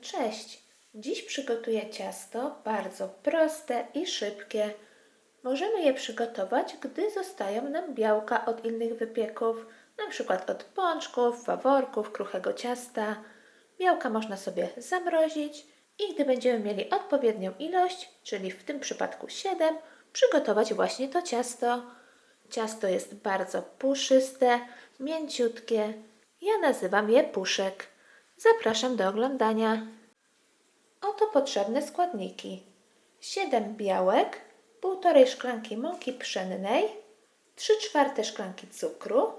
Cześć! Dziś przygotuję ciasto bardzo proste i szybkie. Możemy je przygotować, gdy zostają nam białka od innych wypieków, przykład od pączków, faworków, kruchego ciasta. Białka można sobie zamrozić i gdy będziemy mieli odpowiednią ilość, czyli w tym przypadku 7, przygotować właśnie to ciasto. Ciasto jest bardzo puszyste, mięciutkie. Ja nazywam je puszek. Zapraszam do oglądania. Oto potrzebne składniki: 7 białek, 1,5 szklanki mąki pszennej, 3 czwarte szklanki cukru,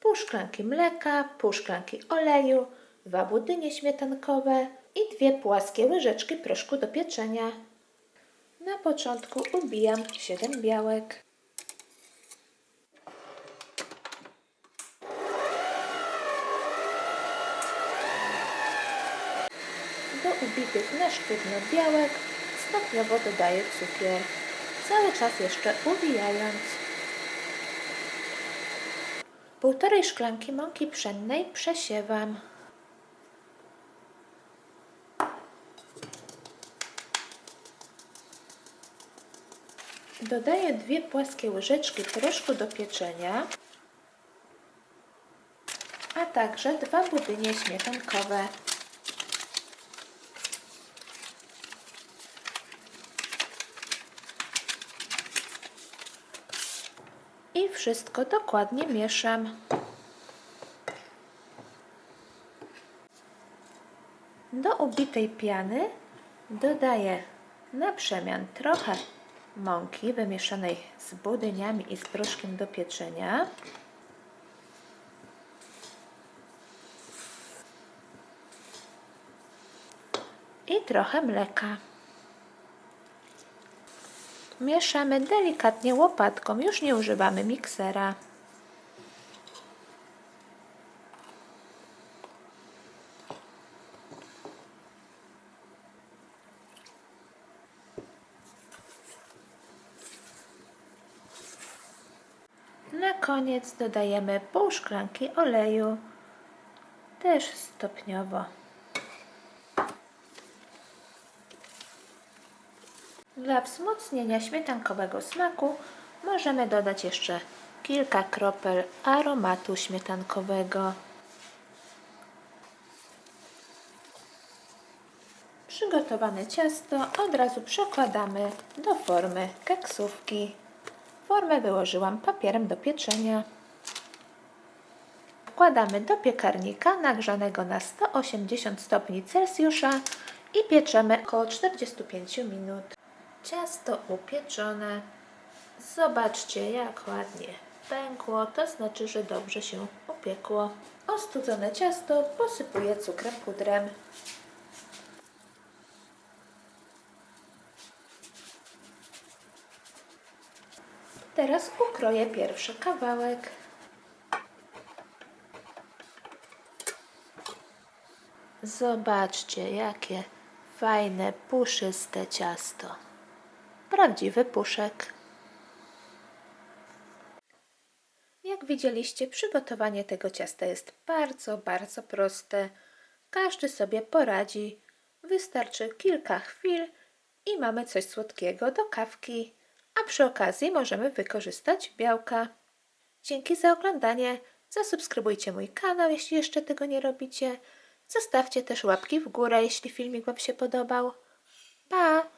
pół szklanki mleka, pół szklanki oleju, dwa budynie śmietankowe i dwie płaskie łyżeczki proszku do pieczenia. Na początku ubijam 7 białek. Do ubitych na sztywno białek stopniowo dodaję cukier, cały czas jeszcze uwijając. Półtorej szklanki mąki pszennej przesiewam. Dodaję dwie płaskie łyżeczki proszku do pieczenia, a także dwa budynie śmietankowe. I wszystko dokładnie mieszam. Do ubitej piany dodaję na przemian trochę mąki wymieszanej z budyniami i z proszkiem do pieczenia. I trochę mleka. Mieszamy delikatnie łopatką, już nie używamy miksera. Na koniec dodajemy pół szklanki oleju, też stopniowo. Dla wzmocnienia śmietankowego smaku możemy dodać jeszcze kilka kropel aromatu śmietankowego. Przygotowane ciasto od razu przekładamy do formy keksówki. Formę wyłożyłam papierem do pieczenia. Wkładamy do piekarnika nagrzanego na 180 stopni Celsjusza i pieczemy około 45 minut. Ciasto upieczone. Zobaczcie, jak ładnie pękło, to znaczy, że dobrze się upiekło. Ostudzone ciasto posypuję cukrem pudrem. Teraz ukroję pierwszy kawałek. Zobaczcie, jakie fajne, puszyste ciasto. Prawdziwy puszek. Jak widzieliście, przygotowanie tego ciasta jest bardzo, bardzo proste. Każdy sobie poradzi. Wystarczy kilka chwil i mamy coś słodkiego do kawki, a przy okazji możemy wykorzystać białka. Dzięki za oglądanie. Zasubskrybujcie mój kanał, jeśli jeszcze tego nie robicie. Zostawcie też łapki w górę, jeśli filmik Wam się podobał. Pa!